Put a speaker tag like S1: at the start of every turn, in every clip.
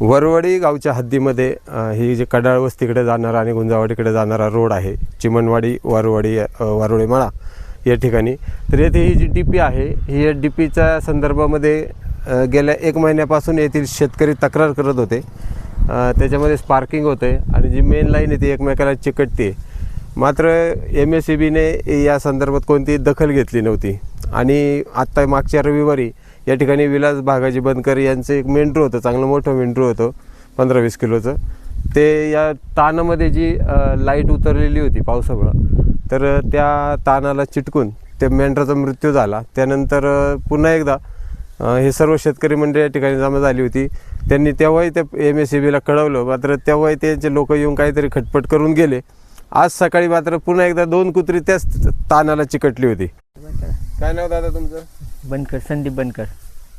S1: वरवडी गावच्या हद्दीमध्ये ही जी कडाळ वस्तीकडे जाणारा आणि गुंजावाडीकडे जाणारा रोड आहे चिमणवाडी वरवडी वरवडी मळा या ठिकाणी. तर येथे ही जी डी पी आहे ही या डी पीच्या संदर्भामध्ये गेल्या एक महिन्यापासून येथील शेतकरी तक्रार करत होते. त्याच्यामध्ये स्पार्किंग होते आणि जी मेन लाईन आहे ती एकमेकाला चिकटते मात्र एम एस सी बीने या संदर्भात कोणतीही दखल घेतली नव्हती. आणि आत्ता मागच्या रविवारी या ठिकाणी विलास भागाजी बनकर यांचं एक मेंढरू होतं चांगलं मोठं मेंढरू होतं पंधरा वीस किलोचं. ते या तानामध्ये जी लाइट उतरलेली होती पावसामुळं तर त्या तानाला चिटकून त्या मेंढराचा मृत्यू झाला. त्यानंतर पुन्हा एकदा हे सर्व शेतकरी मंडळी या ठिकाणी जमा झाली होती. त्यांनी तेव्हाही त्या एम एस सी बीला कळवलं मात्र तेव्हाही त्यांचे लोक येऊन काहीतरी खटपट करून गेले. आज सकाळी मात्र पुन्हा एकदा दोन कुत्री त्याच तानाला चिकटली होती. काय नाव दादा तुमचं?
S2: बनकर संदीप बनकर.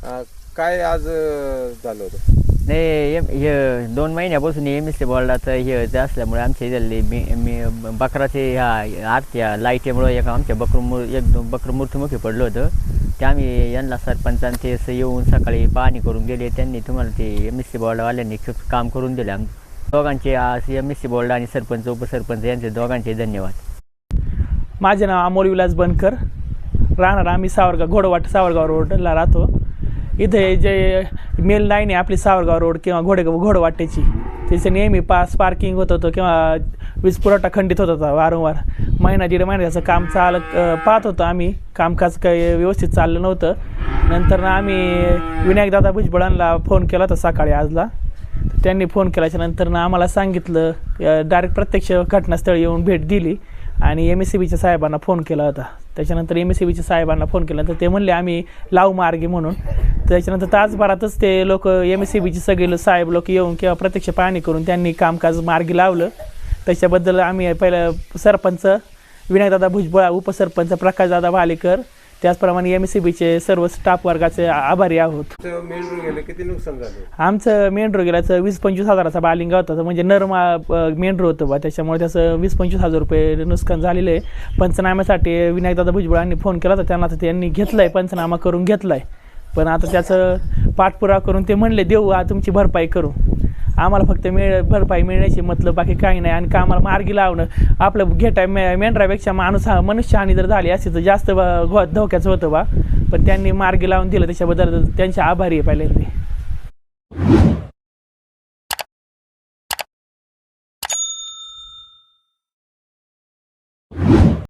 S1: अ, काय आज अ, झालं होतं?
S2: नाही एम हे दोन महिन्यापासून एम एस सी बोर्डाचं हे ते असल्यामुळे आमच्या इथले मी मी बकराचे ह्या आरत्या लाईटीमुळे एक आमच्या बकरू मूर एक दोन बकरं मृत्युमुखी पडलं होतं. ते आम्ही यांना सरपंचांनी ते असं येऊन सकाळी पाहणी करून गेले त्यांनी तुम्हाला ते एम एस सी बोर्डवाल्यांनी खूप काम करून दिले. आम दोघांचे एम एस सी बोर्ड आणि सरपंच उपसरपंच यांचे दोघांचे धन्यवाद.
S3: माझे नाव अमोल विलास बनकर. राहणार आम्ही सावरगाव घोडवाट सावरगाव रोडला राहतो. इथे जे मेल लाईन आहे आपली सावरगाव रोड किंवा घोडेगाव घोडवाटेची. तिथे नेहमी पास पार्किंग होत होतं किंवा वीज पुरवठा खंडित होत होता वारंवार. महिना दीड महिन्याचं काम चालत पाहत होतो आम्ही. कामकाज काही व्यवस्थित चाललं नव्हतं. नंतर ना आम्ही विनायकदादा भुजबळांना फोन केला होता सकाळी आजला. त्यांनी फोन केल्याच्यानंतर ना आम्हाला सांगितलं डायरेक्ट प्रत्यक्ष घटनास्थळी येऊन भेट दिली. आणि एम एस सी बीच्या साहेबांना फोन केला होता. त्याच्यानंतर एम एस सी बीच्या साहेबांना फोन केला तर ते म्हणले आम्ही लावू मार्गी म्हणून. त्याच्यानंतर तासभरातच ते लोक एम एस सी बीचे सगळे साहेब लोक येऊन किंवा प्रत्यक्ष पाहणी करून त्यांनी कामकाज मार्गी लावलं. त्याच्याबद्दल आम्ही पहिलं सरपंच विनायकदादा भुजबळ उपसरपंच प्रकाशदादा भालेकर त्याचप्रमाणे एम सी बीचे सर्व स्टाफ वर्गाचे आभारी आहोत.
S1: मेंढरू गेले किती नुकसान झालं?
S3: आमचं मेंढरू गेल्याचं वीस पंचवीस हजाराचा बालिंगा होता तो म्हणजे नरमा मेंढरू होतं बा. त्याच्यामुळे त्याचं वीस पंचवीस हजार रुपये नुकसान झालेलं आहे. पंचनाम्यासाठी विनायकदादा भुजबळांनी फोन केला होता त्यांना तर त्यांनी घेतलं आहे पंचनामा करून घेतला आहे पण आता त्याचं पाठपुरावा करून ते म्हणले देऊ आ तुमची भरपाई करू. आम्हाला फक्त मिळ भरपाई मिळण्याची मतलब बाकी काही नाही. आणि कामाला मार्गी लावणं? आपलं घेटा मे मेंढरापेक्षा माणूस हा मनुष्यहानी जर झाली असेल तर जास्त घो- धोक्याचं होतं बा. पण त्यांनी मार्गी लावून दिलं त्याच्याबद्दल त्यांचे आभारी आहे पहिल्यांदा.